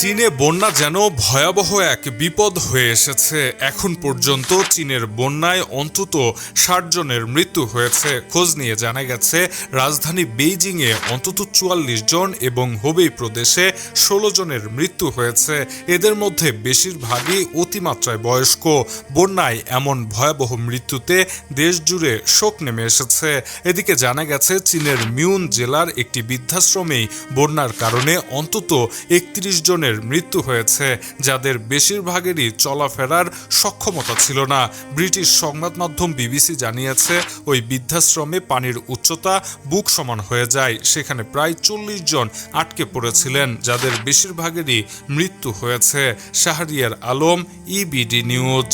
চীনে বন্যা যেন ভয়াবহ এক বিপদ হয়ে এসেছে। এখন পর্যন্ত চীনের বন্যায় অন্তত ষাট জনের মৃত্যু হয়েছে। খোঁজ নিয়ে জানা গেছে, রাজধানী বেইজিংয়ে অন্তত চুয়াল্লিশ জন এবং হোবেই প্রদেশে ষোলো জনের মৃত্যু হয়েছে। এদের মধ্যে বেশিরভাগই অতিমাত্রায় বয়স্ক। বন্যায় এমন ভয়াবহ মৃত্যুতে দেশ জুড়ে শোক নেমে এসেছে। এদিকে জানা গেছে, চীনের মিউন জেলার একটি বৃদ্ধাশ্রমেই বন্যার কারণে অন্তত একত্রিশ জনের মৃত্যু হয়েছে, যাদের বেশিরভাগেরই চলাফেরার সক্ষমতা ছিল না। ব্রিটিশ সংবাদ মাধ্যম বিবিসি জানিয়েছে, ওই বৃদ্ধাশ্রমে পানির উচ্চতা বুক সমান হয়ে যায়। সেখানে প্রায় চল্লিশ জন আটকে পড়েছিলেন, যাদের বেশিরভাগেরই মৃত্যু হয়েছে। Shahriar Alam EBD news